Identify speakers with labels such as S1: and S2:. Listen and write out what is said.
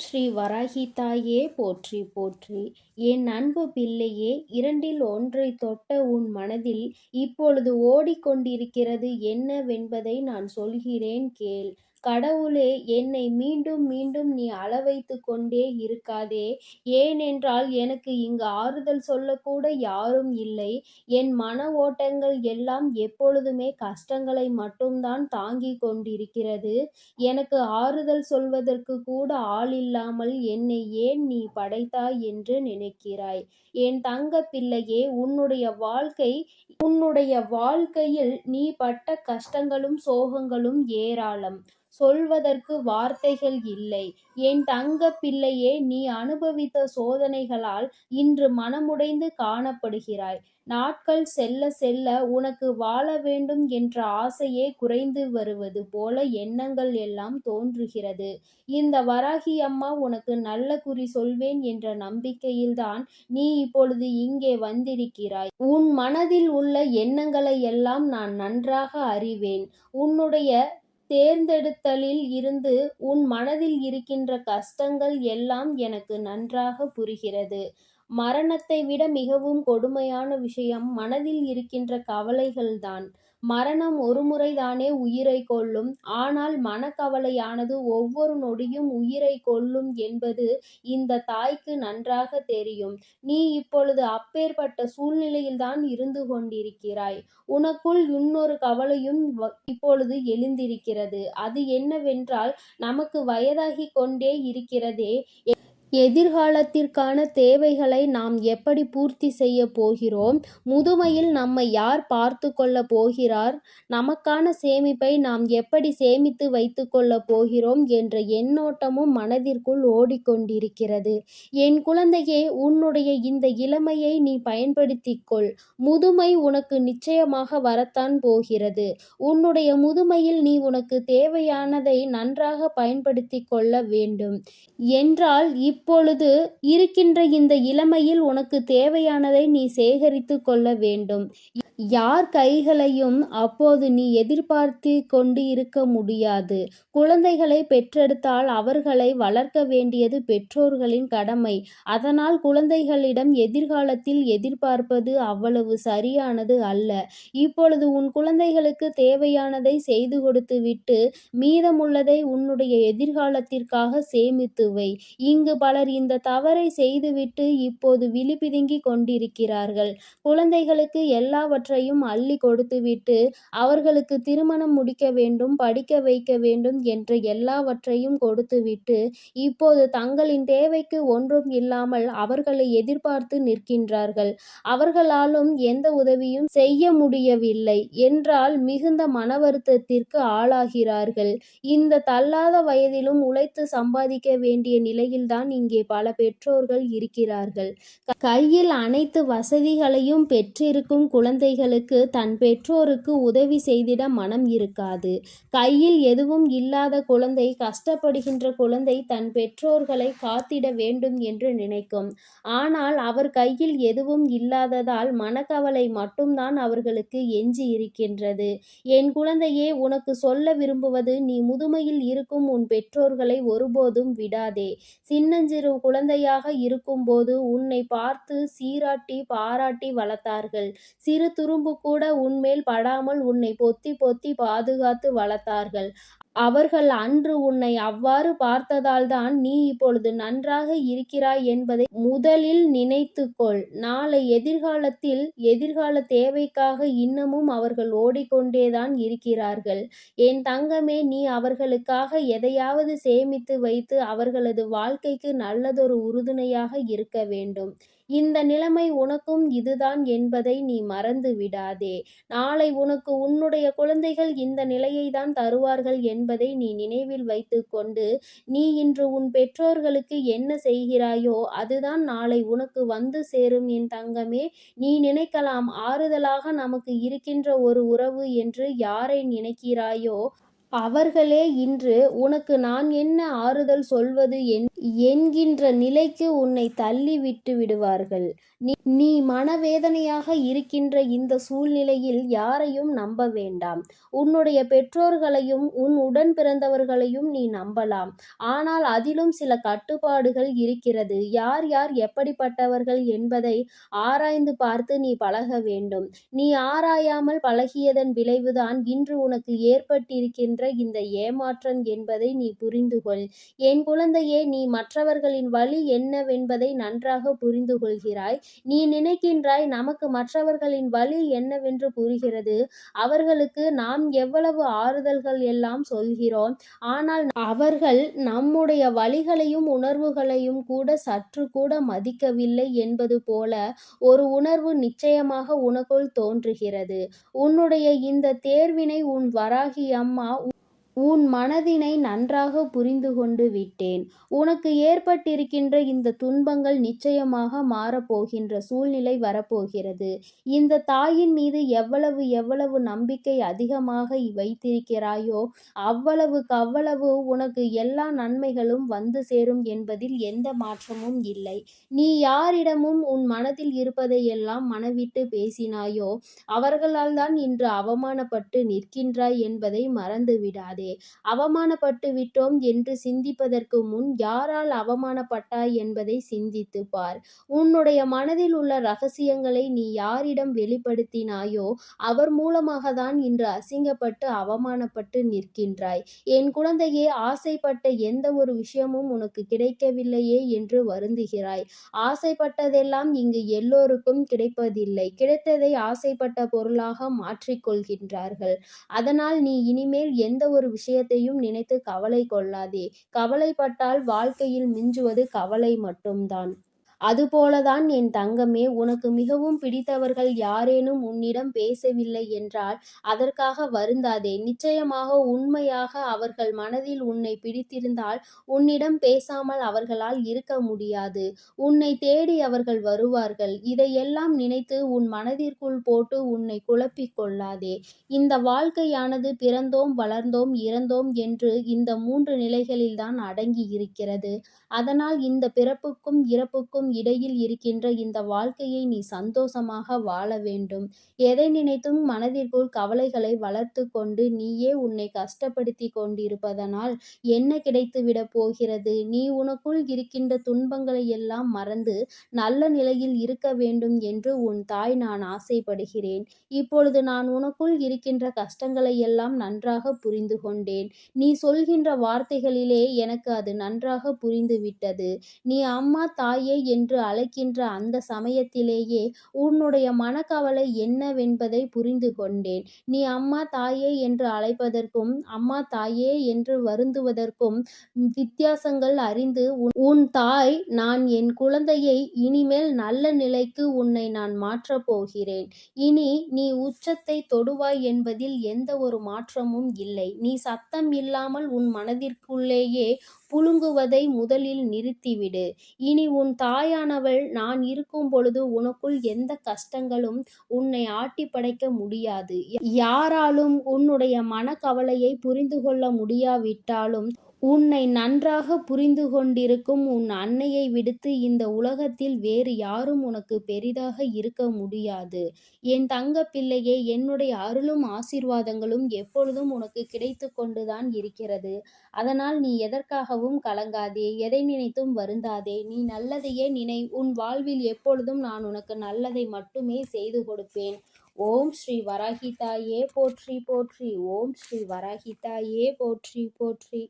S1: ஸ்ரீ வராகி தாயே போற்றி போற்றி. என் அன்பு பிள்ளையே இரண்டில் ஒன்றை தொட்ட உன் மனதில் இப்பொழுது ஓடிக்கொண்டிருக்கிறது என்னவென்பதை நான் சொல்கிறேன் கேள். கடவுளே என்னை மீண்டும் மீண்டும் நீ அளவைத்து கொண்டே இருக்காதே. ஏனென்றால் எனக்கு இங்கு ஆறுதல் சொல்லக்கூட யாரும் இல்லை. என் மன ஓட்டங்கள் எல்லாம் எப்பொழுதுமே கஷ்டங்களை மட்டும்தான் தாங்கிக் கொண்டிருக்கிறது. எனக்கு ஆறுதல் சொல்வதற்கு கூட ஆள் இல்லாமல் என்னை ஏன் நீ படைத்தாய் என்று நினைக்கிறாய்? என் தங்க பிள்ளையே உன்னுடைய வாழ்க்கை உன்னுடைய வாழ்க்கையில் நீ பட்ட கஷ்டங்களும் சோகங்களும் ஏராளம். சொல்வதற்கு வார்த்தைகள் இல்லை. என் தங்க பிள்ளையே நீ அனுபவித்த சோதனைகளால் இன்று மனமுடைந்து காணப்படுகிறாய். நாட்கள் செல்ல செல்ல உனக்கு வாழ வேண்டும் என்ற ஆசையே குறைந்து வருவது போல எண்ணங்கள் எல்லாம் தோன்றுகிறது. இந்த வராகி அம்மா உனக்கு நல்ல குறி சொல்வேன் என்ற நம்பிக்கையில்தான் நீ இப்பொழுது இங்கே வந்திருக்கிறாய். உன் மனதில் உள்ள எண்ணங்களை எல்லாம் நான் நன்றாக அறிவேன். உன்னுடைய தேர்ந்தெடுத்தலில் இருந்து உன் மனதில் இருக்கின்ற கஷ்டங்கள் எல்லாம் எனக்கு நன்றாக புரிகிறது. மரணத்தை விட மிகவும் கொடுமையான விஷயம் மனதில் இருக்கின்ற கவலைகள்தான். மரணம் ஒரு முறைதானே உயிரை கொல்லும். ஆனால் மனக்கவலையானது ஒவ்வொரு நொடியும் உயிரை கொல்லும் என்பது இந்த தாய்க்கு நன்றாக தெரியும். நீ இப்பொழுது அப்பேற்பட்ட சூழ்நிலையில்தான் இருந்து கொண்டிருக்கிறாய். உனக்குள் இன்னொரு கவலையும் இப்பொழுது எழுந்திருக்கிறது. அது என்னவென்றால் நமக்கு வயதாகி கொண்டே இருக்கிறதே. எதிர்காலத்திற்கான தேவைகளை நாம் எப்படி பூர்த்தி செய்ய போகிறோம்? முதுமையில் நம்மை யார் பார்த்து கொள்ள போகிறார்? நமக்கான சேமிப்பை நாம் எப்படி சேமித்து வைத்து கொள்ள போகிறோம்? என்ற எண்ணோட்டமும் மனதிற்குள் ஓடிக்கொண்டிருக்கிறது. என் குழந்தையே உன்னுடைய இந்த இளமையை நீ பயன்படுத்திக்கொள் முதுமை உனக்கு நிச்சயமாக வரத்தான் போகிறது. உன்னுடைய முதுமையில் நீ உனக்கு தேவையானதை நன்றாக பயன்படுத்தி கொள்ள வேண்டும். என்றால் இப் இப்பொழுது இருக்கின்ற இந்த இளமையில் உனக்கு தேவையானதை நீ சேகரித்து கொள்ள வேண்டும். யார் கைகளையும் அப்போது நீ எதிர்பார்த்து கொண்டு இருக்க முடியாது. குழந்தைகளை பெற்றெடுத்தால் அவர்களை வளர்க்க வேண்டியது பெற்றோர்களின் கடமை. அதனால் குழந்தைகளிடம் எதிர்காலத்தில் எதிர்பார்ப்பது அவ்வளவு சரியானது அல்ல. இப்பொழுது உன் குழந்தைகளுக்கு தேவையானதை செய்து கொடுத்து விட்டு மீதமுள்ளதை உன்னுடைய எதிர்காலத்திற்காக சேமித்து வை. இங்கு பலர் இந்த தவறை செய்துவிட்டு இப்போது விழிபிதுங்கி கொண்டிருக்கிறார்கள். குழந்தைகளுக்கு எல்லாவற்றையும் அள்ளி கொடுத்துவிட்டு அவர்களுக்கு திருமணம் முடிக்க வேண்டும் படிக்க வைக்க வேண்டும் என்ற எல்லாவற்றையும் கொடுத்துவிட்டு இப்போது தங்களின் தேவைக்கு ஒன்றும் இல்லாமல் அவர்களை எதிர்பார்த்து நிற்கின்றார்கள். அவர்களாலும் எந்த உதவியும் செய்ய முடியவில்லை என்றால் மிகுந்த மன வருத்தத்திற்கு ஆளாகிறார்கள். இந்த தள்ளாத வயதிலும் உழைத்து சம்பாதிக்க வேண்டிய நிலையில்தான் இங்கே பல பெற்றோர்கள் இருக்கிறார்கள். கையில் அனைத்து வசதிகளையும் பெற்றிருக்கும் குழந்தைகளுக்கு தன் பெற்றோருக்கு உதவி செய்திட மனம் இருக்காது. கையில் எதுவும் இல்லாத குழந்தை கஷ்டப்படுகின்ற குழந்தை தன் பெற்றோர்களை காத்திட வேண்டும் என்று நினைக்கும். ஆனால் அவர் கையில் எதுவும் இல்லாததால் மனக்கவலை மட்டும்தான் அவர்களுக்கு எஞ்சி இருக்கின்றது. என் குழந்தையே உனக்கு சொல்ல விரும்புவது நீ முதுமையில் இருக்கும் உன் பெற்றோர்களை ஒருபோதும் விடாதே. சின்னஞ்சிறு குழந்தையாக இருக்கும்போது உன்னை பார்த்து சீராட்டி பாராட்டி வளர்த்தார்கள். சிறு துரும்பு கூட உன்மேல் படாமல் உன்னை பொத்தி பொத்தி பாதுகாத்து வளர்த்தார்கள். அவர்கள் அன்று உன்னை அவ்வாறு பார்த்ததால்தான் நீ இப்பொழுது நன்றாக இருக்கிறாய் என்பதை முதலில் நினைத்துக்கொள். நாளை எதிர்காலத்தில் எதிர்கால தேவைக்காக இன்னமும் அவர்கள் ஓடிக்கொண்டேதான் இருக்கிறார்கள். என் தங்கமே நீ அவர்களுக்காக எதையாவது சேமித்து வைத்து அவர்களது வாழ்க்கைக்கு நல்லதொரு உறுதுணையாக இருக்க வேண்டும். இந்த நிலைமை உனக்கும் இதுதான் என்பதை நீ மறந்து விடாதே. நாளை உனக்கு உன்னுடைய குழந்தைகள் இந்த நிலையை தான் தருவார்கள் என்பதை நீ நினைவில் வைத்து கொண்டு நீ இன்று உன் பெற்றோர்களுக்கு என்ன செய்கிறாயோ அதுதான் நாளை உனக்கு வந்து சேரும் என் தங்கமே. நீ நினைக்கலாம் ஆறுதலாக நமக்கு இருக்கின்ற ஒரு உறவு என்று யாரை நினைக்கிறாயோ அவர்களே இன்று உனக்கு நான் என்ன ஆறுதல் சொல்வது என்கின்ற நிலைக்கு உன்னை தள்ளி விட்டு விடுவார்கள். நீ மனவேதனையாக இருக்கின்ற இந்த சூழ்நிலையில் யாரையும் நம்ப வேண்டாம். உன்னுடைய பெற்றோர்களையும் உன் உடன் பிறந்தவர்களையும் நீ நம்பலாம். ஆனால் அதிலும் சில கட்டுப்பாடுகள் இருக்கிறது. யார் யார் எப்படிப்பட்டவர்கள் என்பதை ஆராய்ந்து பார்த்து நீ பழக வேண்டும். நீ ஆராயாமல் பழகியதன் விளைவுதான் இன்று உனக்கு ஏற்பட்டிருக்கின்ற இந்த ஏமாற்றம் என்பதை நீ புரிந்து கொள். என் குழந்தையே நீ மற்றவர்களின் வழி என்னவென்பதை நன்றாக புரிந்து கொள்கிறாய். நீ நினைக்கின்றாய் நமக்கு மற்றவர்களின் வழி என்னவென்று புரிகிறது. அவர்களுக்கு நாம் எவ்வளவு ஆறுதல்கள் எல்லாம் சொல்கிறோம். ஆனால் அவர்கள் நம்முடைய வழிகளையும் உணர்வுகளையும் கூட சற்று கூட மதிக்கவில்லை என்பது போல ஒரு உணர்வு நிச்சயமாக உனக்குள் தோன்றுகிறது. உன்னுடைய இந்த தேர்வினை உன் வராகி அம்மா உன் மனதினை நன்றாக புரிந்து கொண்டு விட்டேன். உனக்கு ஏற்பட்டிருக்கின்ற இந்த துன்பங்கள் நிச்சயமாக மாறப்போகின்ற சூழ்நிலை வரப்போகிறது. இந்த தாயின் மீது எவ்வளவு எவ்வளவு நம்பிக்கை அதிகமாக வைத்திருக்கிறாயோ அவ்வளவுக்கவ்வளவு உனக்கு எல்லா நன்மைகளும் வந்து சேரும் என்பதில் எந்த மாற்றமும் இல்லை. நீ யாரிடமும் உன் மனதில் இருப்பதையெல்லாம் மனவிட்டு பேசினாயோ அவர்களால்தான் இன்று அவமானப்பட்டு நிற்கின்றாய் என்பதை மறந்துவிடாதே. அவமானப்பட்டு விட்டோம் என்று சிந்திப்பதற்கு முன் யாரால் அவமானப்பட்டாய் என்பதை சிந்தித்து பார். உன்னுடைய மனதில் உள்ள ரகசியங்களை நீ யாரிடம் வெளிப்படுத்தினாயோ அவர் மூலமாகத்தான் இன்று அசிங்கப்பட்டு அவமானப்பட்டு நிற்கின்றாய். என் குழந்தையே ஆசைப்பட்ட எந்த ஒரு விஷயமும் உனக்கு கிடைக்கவில்லையே என்று வருந்துகிறாய். ஆசைப்பட்டதெல்லாம் இங்கு எல்லோருக்கும் கிடைப்பதில்லை. கிடைத்ததை ஆசைப்பட்ட பொருளாக மாற்றிக் கொள்கின்றார்கள். அதனால் நீ இனிமேல் எந்த ஒரு விஷயத்தையும் நினைத்து கவலை கொள்ளாதே. கவலைப்பட்டால் வாழ்க்கையில் மிஞ்சுவது கவலை மட்டும்தான். அதுபோலதான் என் தங்கமே உனக்கு மிகவும் பிடித்தவர்கள் யாரேனும் உன்னிடம் பேசவில்லை என்றால் அதற்காக வருந்தாதே. நிச்சயமாக உண்மையாக அவர்கள் மனதில் உன்னை பிடித்திருந்தால் உன்னிடம் பேசாமல் அவர்களால் இருக்க முடியாது. உன்னை தேடி அவர்கள் வருவார்கள். இதையெல்லாம் நினைத்து உன் மனதிற்குள் போட்டு உன்னை குழப்பிக் கொள்ளாதே. இந்த வாழ்க்கையானது பிறந்தோம் வளர்ந்தோம் இறந்தோம் என்று இந்த மூன்று நிலைகளில்தான் அடங்கி இருக்கிறது. அதனால் இந்த பிறப்புக்கும் இறப்புக்கும் இடையில் இருக்கின்ற இந்த வாழ்க்கையை நீ சந்தோஷமாக வாழ வேண்டும். எதை நினைத்தும் மனதிற்குள் கவலைகளை வளர்த்து கொண்டு நீயே உன்னை கஷ்டப்படுத்தி கொண்டிருப்பதனால் என்ன கிடைத்துவிடப் போகிறது? நீ உனக்குள் இருக்கின்ற துன்பங்களை எல்லாம் மறந்து நல்ல நிலையில் இருக்க வேண்டும் என்று உன் தாய் நான் ஆசைப்படுகிறேன். இப்பொழுது நான் உனக்குள் இருக்கின்ற கஷ்டங்களை எல்லாம் நன்றாக புரிந்து கொண்டேன். நீ சொல்கின்ற வார்த்தைகளிலே எனக்கு அது நன்றாக புரிந்துவிட்டது. நீ அம்மா தாயே என்று அழைக்கின்ற அந்த சமயத்திலேயே உன்னுடைய மனக்கவலை என்னவென்பதை புரிந்து கொண்டேன். நீ அம்மா தாயே என்று அழைப்பதற்கும் அம்மா தாயே என்று வருந்துவதற்கும் வித்தியாசங்கள் அறிந்து உன் தாய் நான் என் குழந்தையை இனிமேல் நல்ல நிலைக்கு உன்னை நான் மாற்றப் போகிறேன். இனி நீ உச்சத்தை தொடுவாய் என்பதில் எந்த ஒரு மாற்றமும் இல்லை. நீ சத்தம் இல்லாமல் உன் மனதிற்குள்ளேயே புழுங்குவதை முதலில் நிறுத்திவிடு. இனி உன் தாயானவள் நான் இருக்கும் பொழுது உனக்குள் எந்த கஷ்டங்களும் உன்னை ஆட்டி படைக்க முடியாது. யாராலும் உன்னுடைய மனக்கவலையை புரிந்து கொள்ள முடியாவிட்டாலும் உன்னை நன்றாக புரிந்து கொண்டிருக்கும் உன் அன்னையை விடுத்து இந்த உலகத்தில் வேறு யாரும் உனக்கு பெரிதாக இருக்க முடியாது. என் தங்க பிள்ளையே என்னுடைய அருளும் ஆசீர்வாதங்களும் எப்பொழுதும் உனக்கு கிடைத்து கொண்டுதான் இருக்கிறது. அதனால் நீ எதற்காகவும் கலங்காதே. எதை நினைத்தும் வருந்தாதே. நீ நல்லதையே நினை. உன் வாழ்வில் எப்பொழுதும் நான் உனக்கு நல்லதை மட்டுமே செய்து கொடுப்பேன். ஓம் ஸ்ரீ வராகிதா ஏ போற்றி போற்றி ஓம் ஸ்ரீ வராகிதா ஏ போற்றி போற்றி